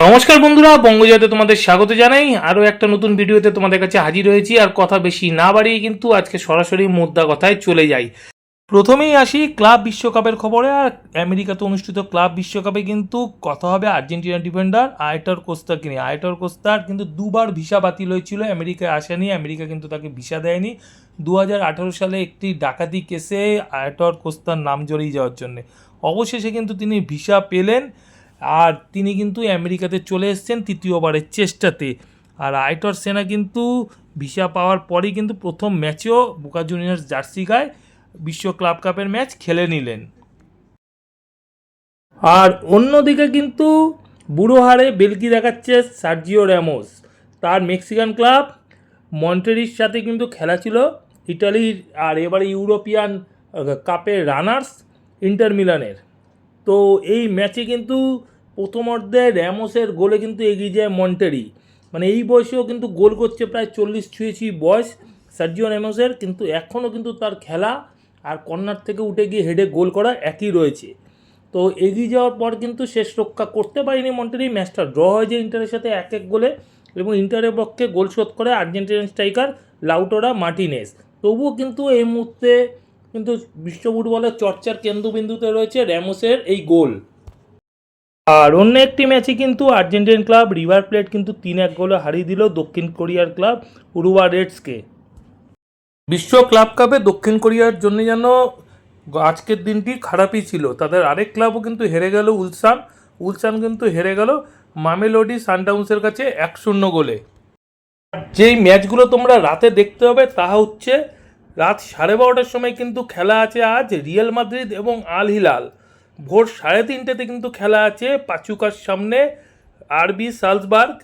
নমস্কার বন্ধুরা বঙ্গজাতে তোমাদের স্বাগত জানাই। আরও একটা নতুন ভিডিওতে তোমাদের কাছে হাজির হয়েছি, আর কথা বেশি না বাড়িয়ে কিন্তু আজকে সরাসরি মুদ্রা কথায় চলে যাই। প্রথমেই আসি ক্লাব বিশ্বকাপের খবরে, আর আমেরিকাতে অনুষ্ঠিত ক্লাব বিশ্বকাপে কিন্তু কথা হবে আর্জেন্টিনা ডিফেন্ডার আয়টর কোস্তাকে নিয়ে। আয়টর কোস্তার কিন্তু দুবার ভিসা বাতিল হয়েছিল, আমেরিকায় আসেনি, আমেরিকা কিন্তু তাকে ভিসা দেয়নি। দু হাজার আঠারো সালে একটি ডাকাতি কেসে আয়টর কোস্তার নাম জড়িয়ে যাওয়ার জন্যে। অবশেষে কিন্তু তিনি ভিসা পেলেন। আর তিনি কিন্তু আমেরিকাতে চলে এসছেন তৃতীয়বারের চেষ্টাতে। আর আইটর সেনা কিন্তু ভিসা পাওয়ার পরেই কিন্তু প্রথম ম্যাচেও বোকা জুনিয়র্স জার্সি গায়ে বিশ্ব ক্লাব কাপের ম্যাচ খেলে নিলেন। আর অন্যদিকে কিন্তু বুড়ো হারে বেলকি দেখাচ্ছে সার্জিও র্যামোস। তার মেক্সিকান ক্লাব মন্টেরির সাথে কিন্তু খেলা ছিল ইটালির আর এবারে ইউরোপিয়ান কাপের রানার্স ইন্টার মিলানের। তো এই ম্যাচে কিন্তু প্রথমার্ধে র্যামোসের গোলে কিন্তু এগিয়ে যায় মন্টেরি। মানে এই বয়সেও কিন্তু গোল করছে প্রায় চল্লিশ ছুঁয়েছি বয়স সার্জিও র্যামোসের, কিন্তু এখনও কিন্তু তার খেলা আর কর্নার থেকে উঠে গিয়ে হেডে গোল করা একই রয়েছে। তো এগিয়ে যাওয়ার পর কিন্তু শেষ রক্ষা করতে পারেনি মন্টেরি, ম্যাচটা ড্র হয়ে যায় ইন্টারের সাথে এক এক গোলে এবং ইন্টারের পক্ষে গোল শোধ করে আর্জেন্টিনার স্ট্রাইকার লাউটোরা মার্টিনেস তবুও কিন্তু এই মুহূর্তে কিন্তু বিশ্ব ফুটবলের চর্চার কেন্দ্রবিন্দুতে রয়েছে র্যামোসের এই গোল। আর অন্য একটি ম্যাচে কিন্তু আর্জেন্টিন ক্লাব রিভার প্লেট কিন্তু তিন এক গোলে হারিয়ে দিল দক্ষিণ কোরিয়ার ক্লাব উরুয়া রেডসকে। বিশ্ব ক্লাব কাপে দক্ষিণ কোরিয়ার জন্য যেন আজকের দিনটি খারাপই ছিল। তাদের আরেক ক্লাবও কিন্তু হেরে গেল উলসান। উলসান কিন্তু হেরে গেল মামেলোডি সানডাউন্সের কাছে এক শূন্য গোলে। যেই ম্যাচগুলো তোমরা রাতে দেখতে হবে তা হচ্ছে রাত সাড়ে বারোটার সময় কিন্তু খেলা আছে আজ রিয়াল মাদ্রিদ এবং আল হিলাল ভোর সাড়ে তিনটেতে কিন্তু খেলা আছে পাচুকার সামনে আরবি সালসবার্গ।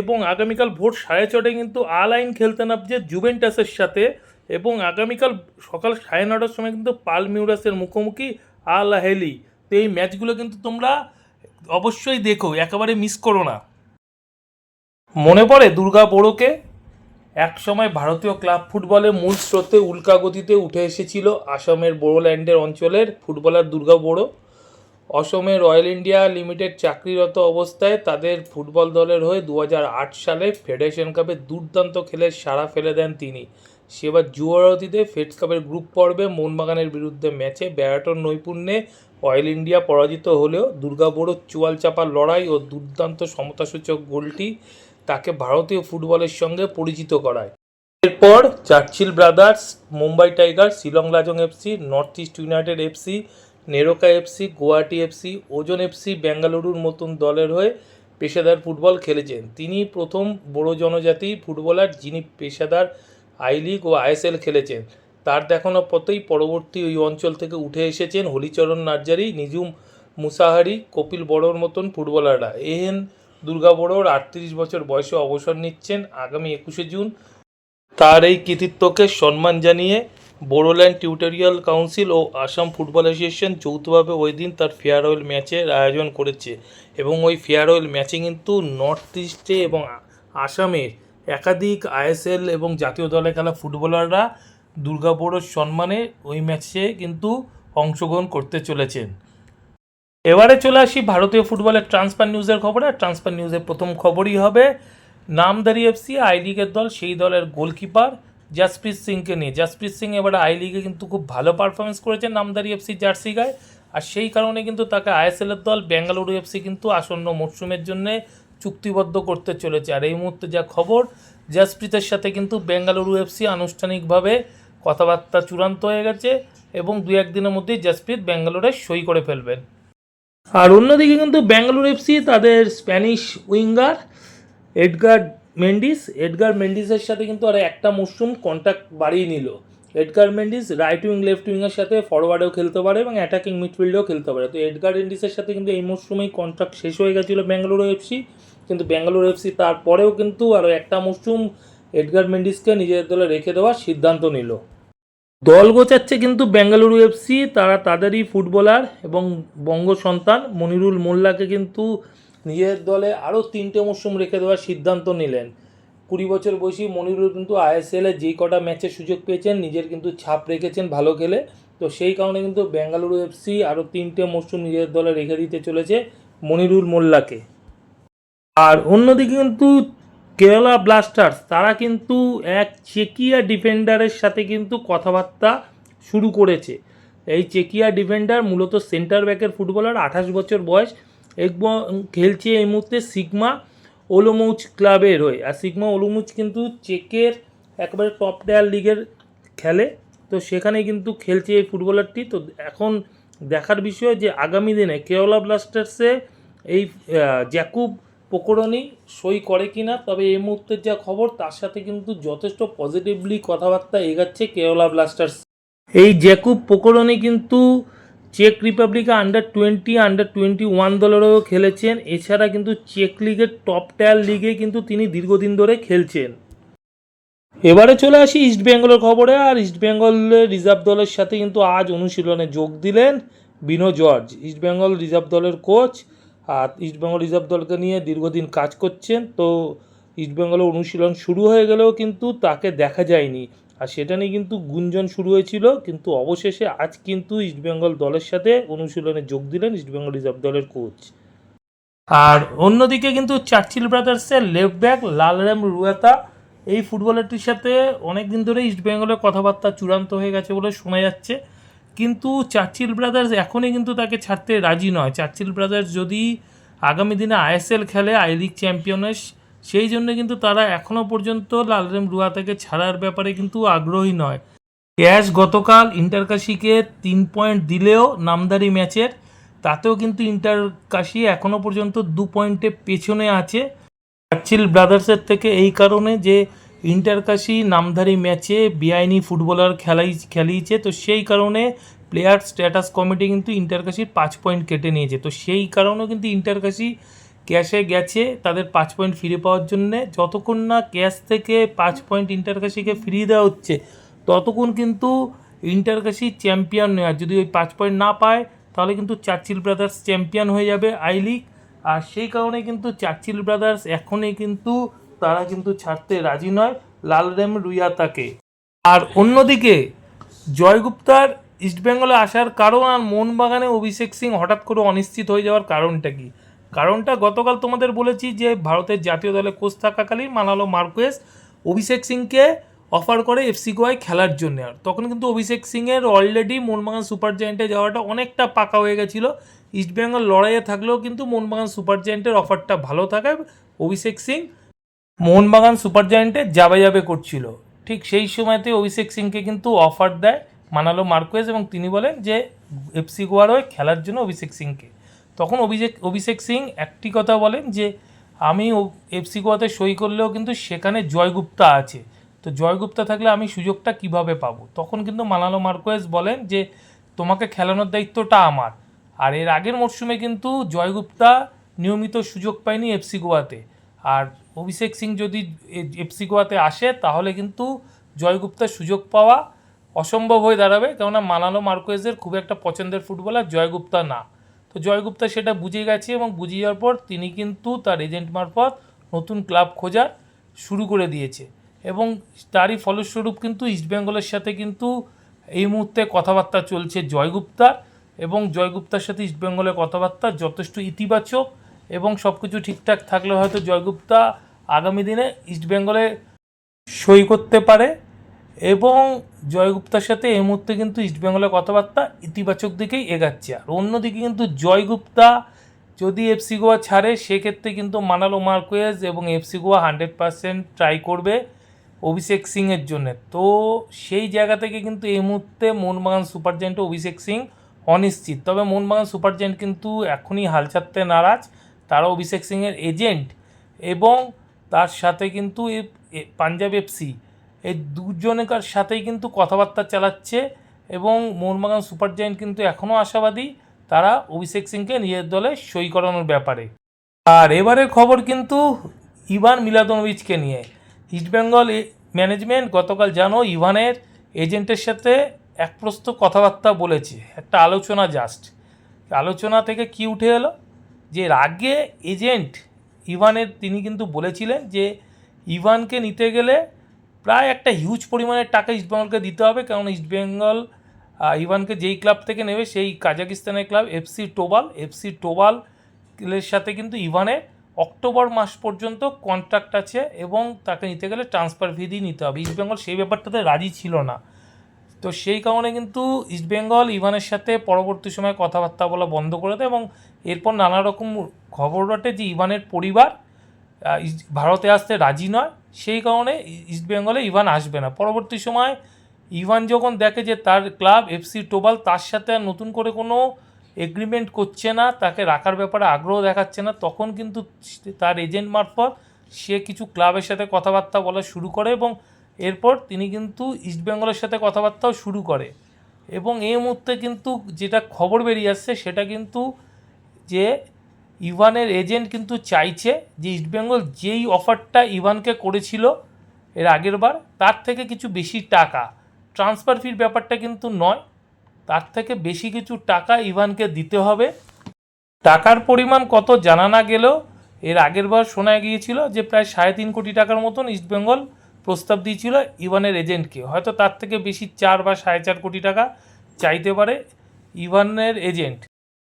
এবং আগামীকাল ভোর সাড়ে ছটায় কিন্তু আল আইন খেলতে নামছে জুভেন্টাসের সাথে এবং আগামীকাল সকাল সাড়ে নটার সময় কিন্তু পালমিউরাসের মুখোমুখি আল হেলি তো এই ম্যাচগুলো কিন্তু তোমরা অবশ্যই দেখো, একেবারে মিস করো না। মনে পড়ে দুর্গা বড়োকে? এক সময় ভারতীয় ক্লাব ফুটবলে মূল স্রোতে উল্কা গতিতে উঠে এসেছিল আসামের বোড়োল্যান্ডের অঞ্চলের ফুটবলার দুর্গা বড়ো। অসমে রয়্যাল ইন্ডিয়া লিমিটেড চাকরিরত অবস্থায় তাদের ফুটবল দলের হয়ে দু হাজার আট সালে ফেডারেশন কাপে দুর্দান্ত খেলে সাড়া ফেলে দেন তিনি। সেবার জুয়ারতিতে ফেড কাপের গ্রুপ পর্বে মোহনবাগানের বিরুদ্ধে ম্যাচে ব্যারাটন নৈপুণ্যে অয়েল ইন্ডিয়া পরাজিত হলেও দুর্গা বড়োর চুয়াল চাপার লড়াই ও দুর্দান্ত সমতাসূচক গোলটি তাকে ভারতীয় ফুটবলের সঙ্গে পরিচিত করায়। এরপর Churchill Brothers, Mumbai Tiger Shillong Lajong FC North East United FC NEROCA FC Guwahati FC Ozone FC বেঙ্গালুরুর মতন দলের হয়ে পেশাদার ফুটবল খেলেছেন। তিনি প্রথম বড় জনজাতি ফুটবলার যিনি পেশাদার আই লিগ ও আইএসএল খেলেছেন। তার দেখানো পথেই পরবর্তী ওই অঞ্চল থেকে উঠে এসেছেন হলিচরণ নার্জারি, নিজুম মুসাহারি, কপিল বড়োর মতন ফুটবলাররা। এহেন দুর্গা বড়োর আটত্রিশ বছর বয়সে অবসর নিচ্ছেন আগামী একুশে জুন। তার এই কৃতিত্বকে সম্মান জানিয়ে বোড়োল্যান্ড টিউটোরিয়াল কাউন্সিল ও আসাম ফুটবল অ্যাসোসিয়েশন যৌথভাবে ওই দিন তার ফেয়ারওয়েল ম্যাচের আয়োজন করেছে এবং ওই ফেয়ারওয়েল ম্যাচে কিন্তু নর্থ ইস্টে এবং আসামের একাধিক আইএসএল এবং জাতীয় দলে খেলা ফুটবলাররা দুর্গা বড়োর সম্মানে ওই ম্যাচে কিন্তু অংশগ্রহণ করতে চলেছেন। এবারে চলে আসি ভারতীয় ফুটবলের ট্রান্সফার নিউজের খবরে। আর ট্রান্সফার নিউজের প্রথম খবরই হবে নামদারি এফসি আই লিগের দল, সেই দলের গোলকিপার জাসপ্রীত সিংকে নিয়ে। জাসপ্রীত সিং এবারে আই লিগে কিন্তু খুব ভালো পারফরমেন্স করেছে নামদারি এফসি জার্সি গায়ে। আর সেই কারণে কিন্তু তাকে আইএসএলের দল বেঙ্গালুরু এফসি কিন্তু আসন্ন মরশুমের জন্য চুক্তিবদ্ধ করতে চলেছে। আর এই মুহূর্তে যা খবর জাসপ্রীতের সাথে কিন্তু বেঙ্গালুরু এফসি আনুষ্ঠানিকভাবে কথাবার্তা চূড়ান্ত হয়ে গেছে এবং দু একদিনের মধ্যেই জাসপ্রীত বেঙ্গালুরে সই করে ফেলবেন। আর অন্যদিকে কিন্তু ব্যাঙ্গালোর এফসি, তাদের Spanish winger Edgar Mendez. Edgar মেন্ডিসের সাথে কিন্তু আর একটা মরশুম কন্ট্যাক্ট বাড়িয়ে নিল। Edgar Mendez right wing left উইংয়ের সাথে ফরওয়ার্ডেও খেলতে পারে এবং অ্যাটাকিং মিডফিল্ডেও খেলতে পারে। তো এডগার মেন্ডিসের সাথে কিন্তু এই মরশুমেই কন্ট্রাক্ট শেষ হয়ে গেছিল ব্যাঙ্গালোর এফসি। কিন্তু ব্যাঙ্গালোর এফসি তারপরেও কিন্তু আরও একটা মরশুম এডগার মেন্ডিসকে নিজেদের দলে রেখে দেওয়ার সিদ্ধান্ত নিল। দল গোছাচ্ছে কিন্তু বেঙ্গালুরু এফসি, তারা তাদেরই ফুটবলার এবং বঙ্গ সন্তান। মনিরুল মোল্লাকে কিন্তু নিজের দলে আরও তিনটে মরশুম রেখে দেওয়ার সিদ্ধান্ত নিলেন। কুড়ি বছর বয়সী মনিরুল কিন্তু আইএসএলে যেই কটা ম্যাচের সুযোগ পেয়েছেন, নিজের কিন্তু ছাপ রেখেছেন ভালো খেলে। তো সেই কারণে কিন্তু বেঙ্গালুরু এফসি আরও তিনটে মরশুম নিজের দলে রেখে দিতে চলেছে মনিরুল মোল্লাকে। আর অন্যদিকে কিন্তু কেরালা ব্লাস্টার্স তারা কিন্তু এক চেকিয়া ডিফেন্ডারের সাথে কিন্তু কথাবার্তা শুরু করেছে। এই চেকিয়া ডিফেন্ডার মূলত সেন্টার ব্যাকের ফুটবলার আঠাশ বছর বয়স, এবং খেলছে এই মুহূর্তে সিগমা ওলোমৌচ ক্লাবের হয়ে। আর সিগমা ওলোমৌচ কিন্তু চেকের একবারে টপ টায়ার লিগের খেলে। তো সেখানে কিন্তু খেলছে এই ফুটবলারটি তো এখন দেখার বিষয় যে আগামী দিনে কেরলা ব্লাস্টার্সে এই জ্যাকুব পোকরনি সই করে কি না তবে এই মুহূর্তের যা খবর, তার সাথে কিন্তু যথেষ্ট পজিটিভলি কথাবার্তা এগাচ্ছে কেরলা ব্লাস্টার্স এই জ্যাকুব পোকরনি কিন্তু চেক রিপাবলিকে under twenty under twenty one দলেরও খেলেছেন। এছাড়া কিন্তু চেক লিগের টপ টায়ার লিগে কিন্তু তিনি দীর্ঘদিন ধরে খেলছেন। এবারে চলে আসি ইস্ট বেঙ্গলের খবরে। আর ইস্ট বেঙ্গলের রিজার্ভ দলের সাথে কিন্তু আজ অনুশীলনে যোগ দিলেন বিনো জর্জ। ইস্ট বেঙ্গল রিজার্ভ দলের কোচ আর ইস্ট বেঙ্গল রিজার্ভ দলকে নিয়ে দীর্ঘদিন কাজ করছেন, তো ইস্ট বেঙ্গলের অনুশীলন শুরু হয়ে গেলেও কিন্তু তাকে দেখা যায়নি। আর সেটা নিয়ে কিন্তু গুঞ্জন শুরু হয়েছিল, কিন্তু অবশেষে আজ কিন্তু ইস্ট বেঙ্গল দলের সাথে অনুশীলনে যোগ দিলেন ইস্ট বেঙ্গল রিজার্ভ দলের কোচ আর অন্যদিকে কিন্তু চার্চিল ব্রাদার্সের লেফট ব্যাক লালরাম রুয়াতা, এই ফুটবলারটির সাথে অনেক দিন ধরে ইস্ট বেঙ্গলের কথাবার্তা চূড়ান্ত হয়ে গেছে বলে শোনা যাচ্ছে। কিন্তু চার্চিল ব্রাদার্স এখনই কিন্তু তাকে ছাড়তে রাজি নয়। চার্চিল ব্রাদার্স যদি আগামী দিনে আইএসএল খেলে, আই লিগ চ্যাম্পিয়নের সেই জন্য কিন্তু তারা এখনও পর্যন্ত লালরেম রুয়াতাকে ছাড়ার ব্যাপারে কিন্তু আগ্রহী নয়। ক্যাশ গতকাল ইন্টারকাশিকে তিন পয়েন্ট দিলেও নামদারি ম্যাচের, তাতেও কিন্তু ইন্টারকাশি এখনও পর্যন্ত দু পয়েন্টে পেছনে আছে। চার্চিল ব্রাদার্সের থেকে এই কারণে যে ইন্টারকাশি নামধারী ম্যাচে বেআইনি ফুটবলার খেলাই খেলিয়েছে, তো সেই কারণে প্লেয়ার স্ট্যাটাস কমিটি কিন্তু ইন্টারকাশির পাঁচ পয়েন্ট কেটে নিয়েছে। তো সেই কারণেও কিন্তু ইন্টারকাশি ক্যাশে গেছে তাদের পাঁচ পয়েন্ট ফিরে পাওয়ার জন্যে। যতক্ষণ না ক্যাশ থেকে পাঁচ পয়েন্ট ইন্টারকাশিকে ফিরিয়ে দেওয়া হচ্ছে, ততক্ষণ কিন্তু ইন্টারকাশি চ্যাম্পিয়ন নয়। আর যদি ওই পাঁচ পয়েন্ট না পায়, তাহলে কিন্তু চার্চিল ব্রাদার্স চ্যাম্পিয়ন হয়ে যাবে আই লিগ। আর সেই কারণে কিন্তু চার্চিল ব্রাদার্স এখনই কিন্তু তারা কিন্তু ছাড়তে রাজি নয় লাল লালরেম রুইয়াতাকে আর অন্যদিকে, জয়গুপ্তার ইস্টবেঙ্গলে আসার কারণ আর মোহনবাগানে অভিষেক সিং হঠাৎ করে অনিশ্চিত হয়ে যাওয়ার কারণটা কি? কারণটা গতকাল তোমাদের বলেছি যে ভারতের জাতীয় দলে কোচ থাকাকালীন মানালো মার্কোয়েস অভিষেক সিংকে অফার করে এফসি গোয়ায় খেলার জন্য। আর তখন কিন্তু অভিষেক সিংয়ের অলরেডি মোহনবাগান সুপার জায়েন্টে যাওয়াটা অনেকটা পাকা হয়ে গেছিল। ইস্টবেঙ্গল লড়াইয়ে থাকলেও কিন্তু মোহনবাগান সুপার জায়েন্টের অফারটা ভালো থাকায় অভিষেক সিং মোহনবাগান সুপার জায়েন্টে যাবে যাবে করছিল। ঠিক সেই সময়তে অভিষেক সিংকে কিন্তু অফার দেয় মানালো মার্কোয়েজ এবং তিনি বলেন যে এফসি গোয়ার হয়ে খেলার জন্য অভিষেক সিংকে। তখন অভিষেক অভিষেক সিং একটি কথা বলেন যে, আমি এফসি গোয়াতে সই করলেও কিন্তু সেখানে জয়গুপ্তা আছে। তো জয়গুপ্তা থাকলে আমি সুযোগটা কীভাবে পাবো? তখন কিন্তু মানালো মার্কোয়েজ বলেন যে, তোমাকে খেলানোর দায়িত্বটা আমার। আর এর আগের মরশুমে কিন্তু জয়গুপ্তা নিয়মিত সুযোগ পায়নি এফসি গোয়াতে। আর অভিষেক সিং যদি এফসি গোয়াতে আসে, তাহলে কিন্তু জয়গুপ্তার সুযোগ পাওয়া অসম্ভব হয়ে দাঁড়াবে। কেননা মালানো মার্কোয়েজের খুব একটা পছন্দের ফুটবলার জয়গুপ্তা না। তো জয়গুপ্তা সেটা বুঝে গেছে এবং বুঝে যাওয়ার পর তিনি কিন্তু তার এজেন্ট মারফত নতুন ক্লাব খোঁজার শুরু করে দিয়েছে। এবং তারই ফলস্বরূপ কিন্তু ইস্টবেঙ্গলের সাথে কিন্তু এই মুহূর্তে কথাবার্তা চলছে জয়গুপ্তার এবং জয়গুপ্তার সাথে ইস্টবেঙ্গলের কথাবার্তা যথেষ্ট ইতিবাচক এবং সব কিছু ঠিকঠাক থাকলে হয়তো জয়গুপ্তা আগামী দিনে ইস্টবেঙ্গলে সই করতে পারে এবং জয়গুপ্তার সাথে এই মুহূর্তে কিন্তু ইস্টবেঙ্গলের কথাবার্তা ইতিবাচক দিকেই এগাচ্ছে। আর অন্যদিকে কিন্তু জয়গুপ্তা যদি এফসি গোয়া ছাড়ে, সেক্ষেত্রে কিন্তু মানালো মার্কোয়েজ এবং FC Goa hundred percent try করবে অভিষেক সিংয়ের জন্য। তো সেই জায়গা থেকে কিন্তু এই মুহূর্তে মোহনবাগান সুপার জায়েন্টে অভিষেক সিং অনিশ্চিত। তবে মোহনবাগান সুপার জায়েন্ট কিন্তু এখনই হাল ছাড়তে নারাজ। তারা অভিষেক সিংয়ের এজেন্ট এবং তার সাথে কিন্তু এ- পাঞ্জাব এফসি এই দুজনকার সাথেই কিন্তু কথাবার্তা চালাচ্ছে এবং মোহনবাগান সুপার জায়েন্ট কিন্তু এখনও আশাবাদী, তারা অভিষেক সিংকে নিজের দলে সই করানোর ব্যাপারে। আর এবারের খবর কিন্তু ইভান মিলাদনোভিচকে নিয়ে। ইস্টবেঙ্গল ম্যানেজমেন্ট গতকাল জানো ইভানের এজেন্টের সাথে এক প্রস্ত কথাবার্তা বলেছে। একটা আলোচনা জাস্ট। আলোচনা থেকে কি উঠে এলো? যে আগে এজেন্ট ইভানের তিনি কিন্তু বলেছিলেন যে ইভানকে নিতে গেলে প্রায় একটা হিউজ পরিমাণের টাকা ইস্টবেঙ্গলকে দিতে হবে। কারণ ইস্টবেঙ্গল ইভানকে যেই ক্লাব থেকে নেবে সেই কাজাকিস্তানের club FC Tobol FC Tobol এর সাথে কিন্তু ইভানের অক্টোবর মাস পর্যন্ত কন্ট্রাক্ট আছে এবং তাকে নিতে গেলে ট্রান্সফার ফি দিয়ে নিতে হবে। ইস্টবেঙ্গল সেই ব্যাপারটাতে রাজি ছিল না। তো সেই কারণে কিন্তু ইস্টবেঙ্গল ইভানের সাথে পরবর্তী সময় কথাবার্তা বলা বন্ধ করে দেয় এবং এরপর নানা রকম খবর রটে যে ইভানের পরিবার ভারতে আসতে রাজি নয়। সেই কারণে ইস্টবেঙ্গলে ইভান আসবে না। পরবর্তী সময় ইভান যখন দেখে যে তার ক্লাব এফসি টোবাল তার সাথে আর নতুন করে কোনো এগ্রিমেন্ট করছে না, তাকে রাখার ব্যাপারে আগ্রহ দেখাচ্ছে না, তখন কিন্তু তার এজেন্ট মারফত সে কিছু ক্লাবের সাথে কথাবার্তা বলা শুরু করে এবং এরপর তিনি কিন্তু ইস্টবেঙ্গলের সাথে কথাবার্তাও শুরু করে। এবং এই মুহূর্তে কিন্তু যেটা খবর বেরিয়ে আসছে সেটা কিন্তু যে ইভানের এজেন্ট কিন্তু চাইছে যে ইস্টবেঙ্গল যেই অফারটা ইভানকে করেছিল এর আগের বার, তার থেকে কিছু বেশি টাকা। ট্রান্সফার ফির ব্যাপারটা কিন্তু নয়, তার থেকে বেশি কিছু টাকা ইভানকে দিতে হবে। টাকার পরিমাণ কত জানা না গেলেও এর আগের বার শোনা গিয়েছিল যে প্রায় সাড়ে তিন কোটি টাকার মতন ইস্টবেঙ্গল প্রস্তাব দিয়েছিল ইভানের এজেন্টকে। হয়তো তার থেকে বেশি চার বা সাড়ে চার কোটি টাকা চাইতে পারে ইভানের এজেন্ট।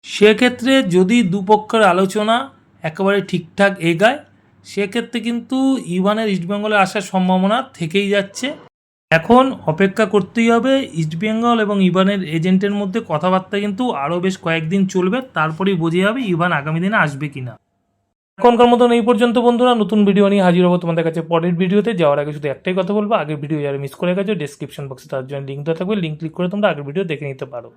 সেক্ষেত্রে যদি দুপক্ষের আলোচনা একেবারে ঠিকঠাক এগায়, সেক্ষেত্রে কিন্তু ইভানের ইস্টবেঙ্গলে আসার সম্ভাবনা থেকেই যাচ্ছে। এখন অপেক্ষা করতেই হবে ইস্টবেঙ্গল এবং ইভানের এজেন্টের মধ্যে কথাবার্তা কিন্তু আরও বেশ কয়েকদিন চলবে, তারপরেই বোঝা যাবে ইভান আগামী দিনে আসবে কিনা। এখনকার মতন এই পর্যন্ত বন্ধুরা, নতুন ভিডিও নিয়ে হাজির হব তোমাদের কাছে পরের ভিডিওতে যাওয়ার আগে শুধু একটাই কথা বলব, আগের ভিডিও যারা মিস করে গেছে ডিসক্রিপশন বক্সে তার জন্য লিঙ্ক দেওয়া থাকবে। লিঙ্ক ক্লিক করে তোমরা আগের ভিডিও দেখে নিতে পারো।